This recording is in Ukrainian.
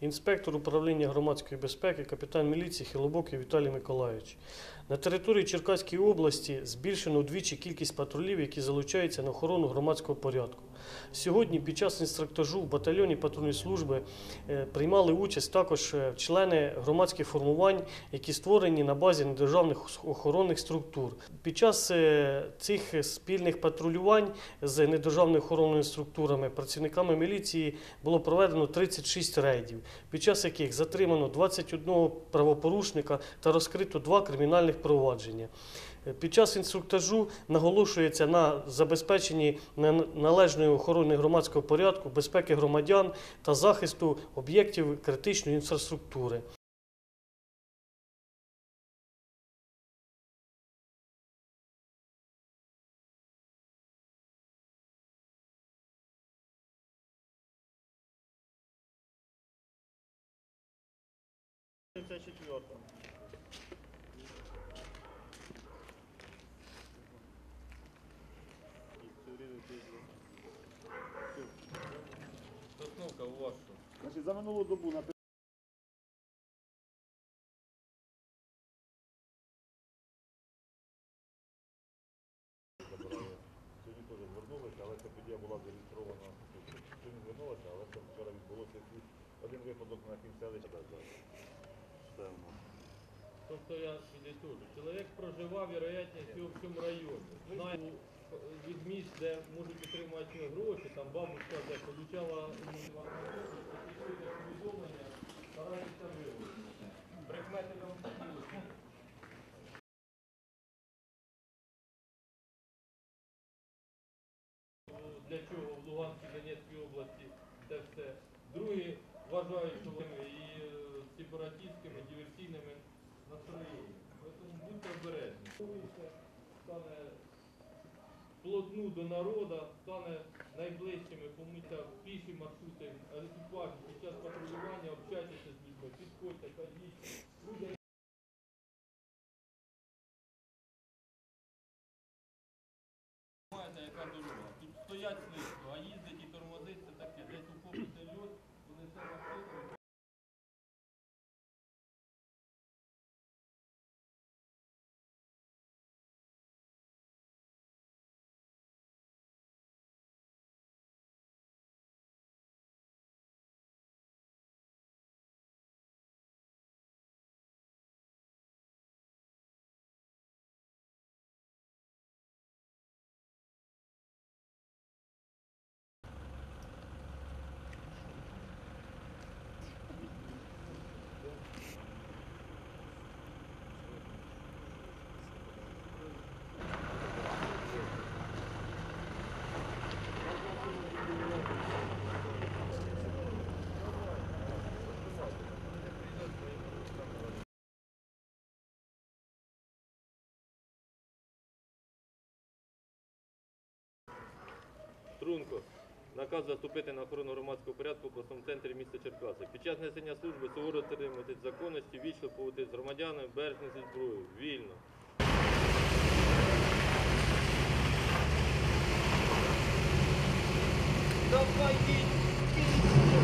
Інспектор управління громадської безпеки, капітан міліції Хилобокий Віталій Миколаївич. На території Черкаської області збільшено вдвічі кількість патрулів, які залучаються на охорону громадського порядку. Сьогодні під час інструктажу в батальйоні патрульної служби е, приймали участь також е, члени громадських формувань, які створені на базі недержавних охоронних структур. Під час е, цих спільних патрулювань з недержавними охоронними структурами працівниками міліції було проведено 36 рейдів, під час яких затримано 21 правопорушника та розкрито два кримінальних провадження. Е, Під час інструктажу наголошується на забезпеченні на- належної охорони громадського порядку, безпеки громадян та захисту об'єктів критичної інфраструктури. Сосновка у вас що? Значить, за минулу добу на Сьогодні теж звернулися, але ця подія була зареєстрована. Сьогодні звернулися, але це вчора відбулося один випадок на кінцевищі. Тобто я підітую. Чоловік проживав, вероятність в цьому районі. Де можуть отримати гроші, там бабушка де получала повідомлення. Прикмети там хотілося. Для чого в Луганській Донецькій області це все. Другі вважають, що вони і е, сепаратистськими, диверсійними настроєннями. Тому будьте обережні. Стане плотну до народу, стане найближчими, комусь піші маршрути, екіпажі під час патрулювання, общайтеся з людьми, підходьте, дорога? Тут стоять слизько, а їздить і тормозить, це таке. Десь ухопиться льот, понесе машину. Струнко. Наказ заступити на охорону громадського порядку в обласному центрі міста Черкаси. Під час несення служби суворо тримати законності, вічно поводити з громадянами, бережно зі зброєю. Вільно. Давай, їдь!